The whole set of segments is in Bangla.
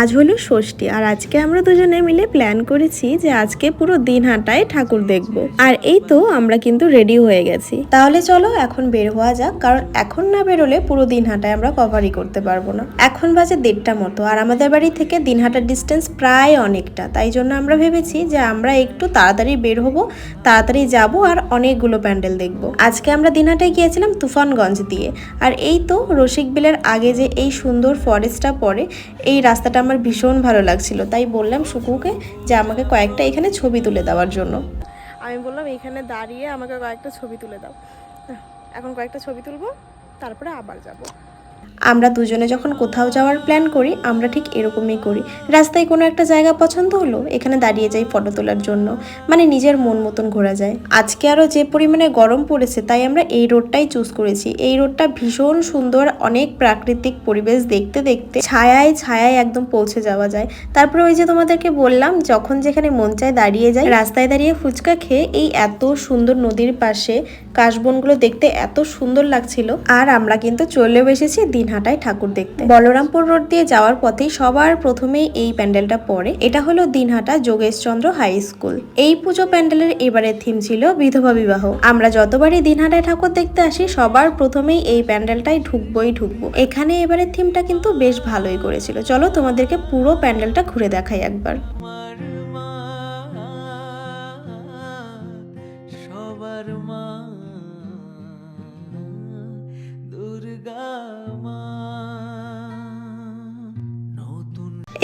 আজ হলো ষষ্ঠী, আর আজকে আমরা দুজনে মিলে প্ল্যান করেছি যে আজকে পুরো দিন হাঁটায় ঠাকুর দেখব। আর এই তো আমরা কিন্তু রেডি হয়ে গেছি। তাহলে চলো এখন বের হওয়া যাক, কারণ এখন না বেরোলে পুরো দিন হাঁটায় আমরা কভারই করতে পারব না। এখন বাজে দেড়টা মতো, আর আমাদের বাড়ি থেকে দিন হাঁটার ডিস্টেন্স প্রায় অনেকটা। তাই জন্য আমরা ভেবেছি যে আমরা একটু তাড়াতাড়ি বের হব, তাড়াতাড়ি যাব, আর অনেকগুলো প্যান্ডেল দেখব। আজকে আমরা দিনহাটায় গিয়েছিলাম তুফানগঞ্জ দিয়ে, আর এই তো রসিক বিলের আগে যে এই সুন্দর ফরেস্টটা পড়ে, এই রাস্তাটা আমার ভীষণ ভালো লাগছিল। তাই বললাম সুকুকে যে আমাকে কয়েকটা এখানে ছবি তুলে দেওয়ার জন্য। আমি বললাম, এখানে দাঁড়িয়ে আমাকে কয়েকটা ছবি তুলে দাও। এখন কয়েকটা ছবি তুলবো, তারপরে আবার যাব। আমরা দুজনে যখন কোথাও যাওয়ার প্ল্যান করি, আমরা ঠিক এরকমই করি। রাস্তায় কোনো একটা জায়গা পছন্দ হলো, এখানে দাঁড়িয়ে যাই ফটো তোলার জন্য। মানে নিজের মন মতন ঘোরা যায়। আজকে আরও যে পরিমাণে গরম পড়েছে, তাই আমরা এই রোডটাই চুজ করেছি। এই রোডটা ভীষণ সুন্দর, অনেক প্রাকৃতিক পরিবেশ দেখতে দেখতে ছায়ায় ছায়ায় একদম পৌঁছে যাওয়া যায়। তারপরে ওই যে তোমাদেরকে বললাম, যখন যেখানে মন চায় দাঁড়িয়ে যায় রাস্তায় দাঁড়িয়ে ফুচকা খেয়ে এই এত সুন্দর নদীর পাশে কাশবনগুলো দেখতে এত সুন্দর লাগছিল। আর আমরা কিন্তু চলেও এসেছি দিনহাটায় ঠাকুর দেখতে। বলরামপুর রোড দিয়ে যাওয়ার পথেই সবার প্রথমেই এই প্যান্ডেলটা পড়ে। এটা হলো দিনহাটা যোগেশচন্দ্র হাই স্কুল। এই পুজো প্যান্ডেলের এবারের থিম ছিল বিধবা বিবাহ। আমরা যতবারই দিনহাটায় ঠাকুর দেখতে আসি, সবার প্রথমেই এই প্যান্ডেলটাই ঢুকবোই ঢুকবো। এখানে এবারের থিমটা কিন্তু বেশ ভালোই করেছিল। চলো তোমাদেরকে পুরো প্যান্ডেলটা ঘুরে দেখাই একবার। সবার মা।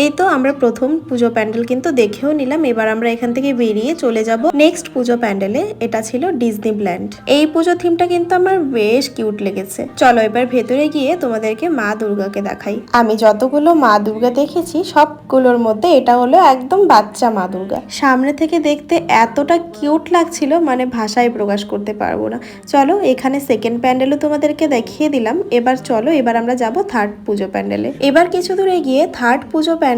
এই তো আমরা প্রথম পুজো প্যান্ডেল কিন্তু দেখেও নিলাম। এবার আমরা এখান থেকে বেরিয়ে চলে যাব নেক্সট পুজো প্যান্ডেলে। এটা ছিল ডিজনি ব্ল্যান্ড এই পুজো থিমটা কিন্তু আমার বেশ কিউট লেগেছে। চলো এবার ভেতরে গিয়ে তোমাদেরকে মা দুর্গাকে দেখাই। আমি যতগুলো মা দুর্গা দেখেছি, সবগুলোর মধ্যে এটা হলো একদম বাচ্চা মা দুর্গা। সামনে থেকে দেখতে এতটা কিউট লাগছিল মানে ভাষায় প্রকাশ করতে পারব না। চলো এখানে সেকেন্ড প্যান্ডেলও তোমাদেরকে দেখিয়ে দিলাম। এবার চলো, এবার আমরা যাব থার্ড পুজো প্যান্ডেলে। এবার কিছু দূরে গিয়ে থার্ড পুজো প্যান্ডেলে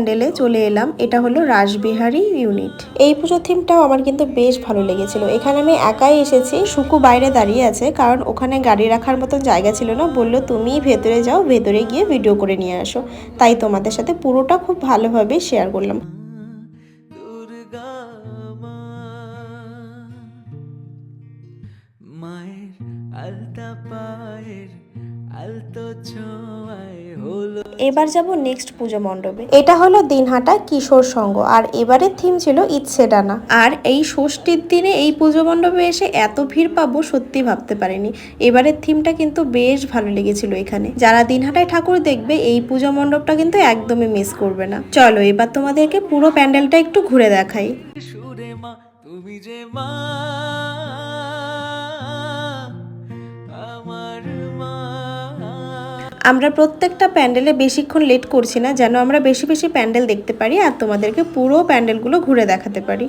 চলে এলাম। এটা হলো রাসবিহারী ইউনিট। এই পুজো থিমটাও আমার কিন্তু বেশ ভালো লেগেছিল। এখানে আমি একাই এসেছি। শুকু বাইরে দাঁড়িয়ে আছে, কারণ ওখানে গাড়ি রাখার মতো জায়গা ছিল না। বলল তুমি ভেতরে যাও, ভেতরে গিয়ে ভিডিও করে নিয়ে আসো। তাই তোমাদের সাথে পুরোটা খুব ভালোভাবে শেয়ার করলাম। এবার যাব নেক্সট পুজো মণ্ডপে। এটা হলো দিনহাটা কিশোর সংঘ আর এবারের থিম ছিল ইচ্ছে ডানা। আর এই ষষ্ঠীর দিনে এই পুজো মণ্ডপে এসে এত ভিড় পাবো সত্যি ভাবতে পারিনি। এবারের থিমটা কিন্তু বেশ ভালো লেগেছিল এখানে। যারা দিনহাটায় ঠাকুর দেখবে এই পুজো মণ্ডপটা কিন্তু একদমই মিস করবে না। চলো এবার তোমাদেরকে পুরো প্যান্ডেলটা একটু ঘুরে দেখাই। সুরে মা তুমি যে মা। আমরা প্রত্যেকটা প্যান্ডেলে বেশিক্ষণ লেট করছি না, যেন আমরা বেশি বেশি প্যান্ডেল দেখতে পারি আর তোমাদেরকে পুরো প্যান্ডেলগুলো ঘুরে দেখাতে পারি।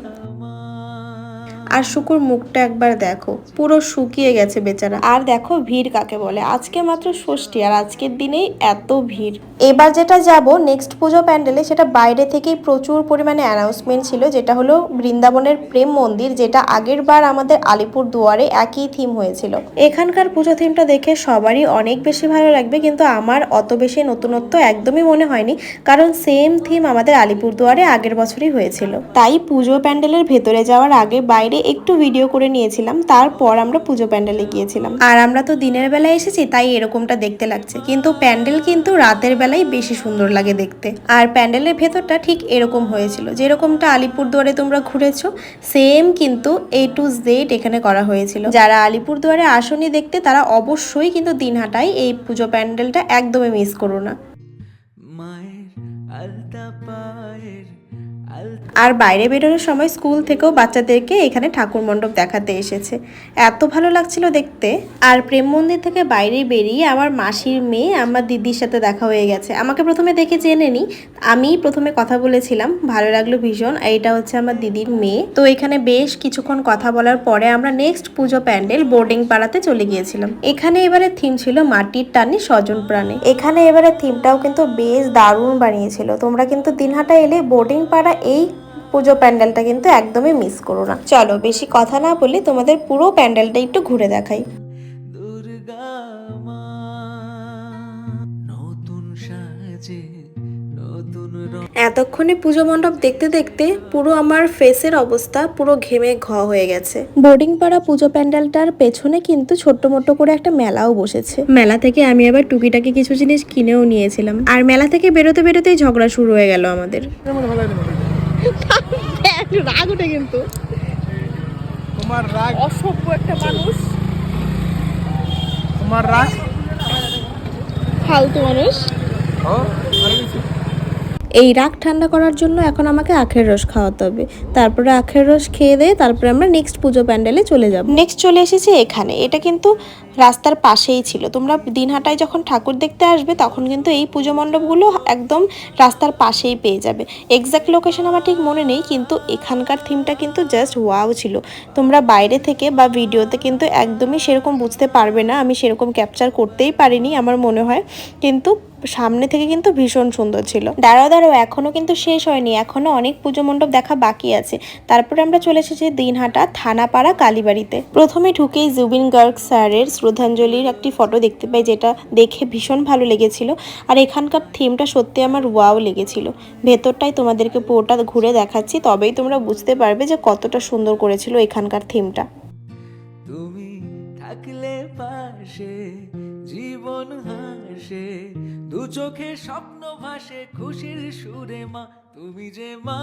আর শুকুর মুখটা একবার দেখো। পুরো শুকিয়ে গেছে বেচারা। আর দেখো ভিড় কাকে বলে? আজকে মাত্র ষষ্ঠী আর আজকের দিনেই এত ভিড়। এবার যেটা যাব নেক্সট পুজো প্যান্ডেলে সেটা বাইরে থেকেই প্রচুর পরিমাণে অ্যানাউন্সমেন্ট ছিল, যেটা হলো বৃন্দাবনের প্রেম মন্দির, যেটা আগের বার আমাদের আলিপুর দুয়ারে একই থিম হয়েছিল। এখানকার পুজো থিমটা দেখে সবারই অনেক বেশি ভালো লাগবে, কিন্তু আমার অত বেশি নতুনত্ব একদমই মনে হয়নি, কারণ সেম থিম আমাদের আলিপুর দুয়ারে আগের বছরই হয়েছিল। তাই পুজো প্যান্ডেলের ভেতরে যাওয়ার আগে বাইরে একটু ভিডিও করে নিয়েছিলাম, তারপর আমরা পুজো প্যান্ডেলে গিয়েছিলাম। আর আমরা তো দিনের বেলায় এসেছি, তাই এরকমটা দেখতে লাগছে। কিন্তু প্যান্ডেল কিন্তু রাতের বেলায় বেশি সুন্দর লাগে দেখতে। আর প্যান্ডেলের ভেতরটা ঠিক এরকম হয়েছিল। যেরকমটা আলিপুর দুয়ারে তোমরা ঘুরেছো সেম কিন্তু এ টু জেড এখানে করা হয়েছিল। যারা আলিপুর দুয়ারে আসনি দেখতে, তারা অবশ্যই কিন্তু দিনহাটায় এই পুজো প্যান্ডেলটা একদমই মিস করো না। আর বাইরে বেরোনোর সময় স্কুল থেকেও বাচ্চাদেরকে এখানে ঠাকুর মণ্ডপ দেখাতে এসেছে। এত ভালো লাগছিল দেখতে। আর প্রেম মন্দির থেকে বাইরে বেরিয়ে আমার মাসির মেয়ে আমার দিদির সাথে দেখা হয়ে গেছে। আমাকে প্রথমে দেখে জেনে নি। আমি প্রথমে কথা বলেছিলাম, ভালো লাগল ভীষণ। এটা হচ্ছে আমার দিদির মেয়ে। তো এখানে বেশ কিছুক্ষণ কথা বলার পরে আমরা নেক্সট পুজো প্যান্ডেল বোর্ডিং পাড়াতে চলে গিয়েছিলাম। এখানে এবারে থিম ছিল মাটির টানে স্বজন প্রাণে। এখানে এবারে থিমটাও কিন্তু বেশ দারুণ বানিয়েছিল। তোমরা কিন্তু দিনহাটা এলে বোর্ডিং পাড়া এই পুজো প্যান্ডেলটা কিন্তু একদমই মিস করো না। চলো বেশি কথা না বলে তোমাদের পুরো প্যান্ডেলটা একটু ঘুরে দেখাই। এতক্ষণে পুজো মণ্ডপ দেখতে দেখতে পুরো আমার ফেসের অবস্থা পুরো ঘেমে ঘ হয়ে গেছে। বোর্ডিং পাড়া পুজো প্যান্ডেলটার পেছনে কিন্তু ছোট্ট মোট্ট করে একটা মেলাও বসেছে। মেলা থেকে আমি আবার টুকিটাকি কিছু জিনিস কিনেও নিয়েছিলাম। আর মেলা থেকে বেরোতে বেরোতেই ঝগড়া শুরু হয়ে গেল আমাদের। রাগ উঠে কিন্তু। তোমার রাগ অসভ্য একটা মানুষ। তোমার রাগ ফালতু মানুষ। ও এই রাগ ঠান্ডা করার জন্য এখন আমাকে আখের রস খাওয়াতে হবে। তারপরে আখের রস খেয়ে দিয়ে তারপরে আমরা নেক্সট পুজো প্যান্ডেলে চলে যাব। নেক্সট চলে এসেছি এখানে। এটা কিন্তু রাস্তার পাশেই ছিল। তোমরা দিনহাটায় যখন ঠাকুর দেখতে আসবে, তখন কিন্তু এই পুজো মণ্ডপগুলো একদম রাস্তার পাশেই পেয়ে যাবে। এক্সাক্ট লোকেশন আমার ঠিক মনে নেই, কিন্তু এখানকার থিমটা কিন্তু জাস্ট ওয়াও ছিল। তোমরা বাইরে থেকে বা ভিডিওতে কিন্তু একদমই সেরকম বুঝতে পারবে না। আমি সেরকম ক্যাপচার করতেই পারিনি, আমার মনে হয়। কিন্তু সামনে থেকে কিন্তু ভীষণ সুন্দর ছিল। দাঁড়াও দাঁড়াও, এখনও কিন্তু শেষ হয়নি, এখনও অনেক পুজো মণ্ডপ দেখা বাকি আছে। তারপরে আমরা চলে এসেছি দিনহাটা থানাপাড়া কালীবাড়িতে। প্রথমে ঢুকেই জুবিন গার্গ স্যারের শ্রদ্ধাঞ্জলির একটি ফটো দেখতে পাই, যেটা দেখে ভীষণ ভালো লেগেছিল। আর এখানকার থিমটা সত্যি আমার ওয়াও লেগেছিল। ভেতরটাই তোমাদেরকে পুরোটা ঘুরে দেখাচ্ছি, তবেই তোমরা বুঝতে পারবে যে কতটা সুন্দর করেছিল এখানকার থিমটা থাকলে পাশে জীবন হাসে। দু চোখে স্বপ্ন ভাসে খুশির সুরে মা তুমি যে মা।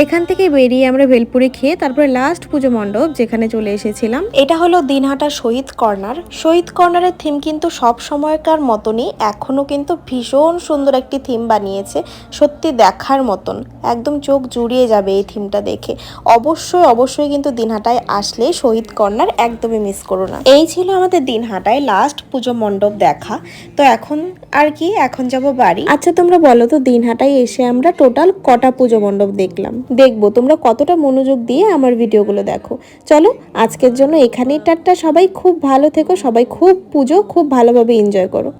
এখান থেকে বেরিয়ে আমরা ভেলপুরি খেয়ে তারপরে লাস্ট পুজো মণ্ডপ যেখানে চলে এসেছিলাম। এটা হলো দিনহাটা শহীদ কর্নার। শহীদ কর্নারের থিম কিন্তু সব সময়কার মতনই এখনও কিন্তু ভীষণ সুন্দর একটি থিম বানিয়েছে সত্যি দেখার মতন। একদম চোখ জুড়িয়ে যাবে এই থিমটা দেখে। অবশ্যই অবশ্যই কিন্তু দিনহাটায় আসলে শহীদ কর্নার একদমই মিস করো না। এই ছিল আমাদের দিনহাটায় লাস্ট পুজো মণ্ডপ দেখা। তো এখন আর কি? এখন যাব বাড়ি। আচ্ছা তোমরা বলো তো দিনহাটায় এসে আমরা টোটাল কটা পুজো মণ্ডপ দেখলাম? দেখব। তোমরা কতটা মনোযোগ দিয়ে আমার ভিডিওগুলো দেখো। চলো, আজকের জন্য এখানেই। টাটা, সবাই। খুব ভালো থেকো, সবাই। খুব পুজো, খুব ভালোভাবে এনজয় করো।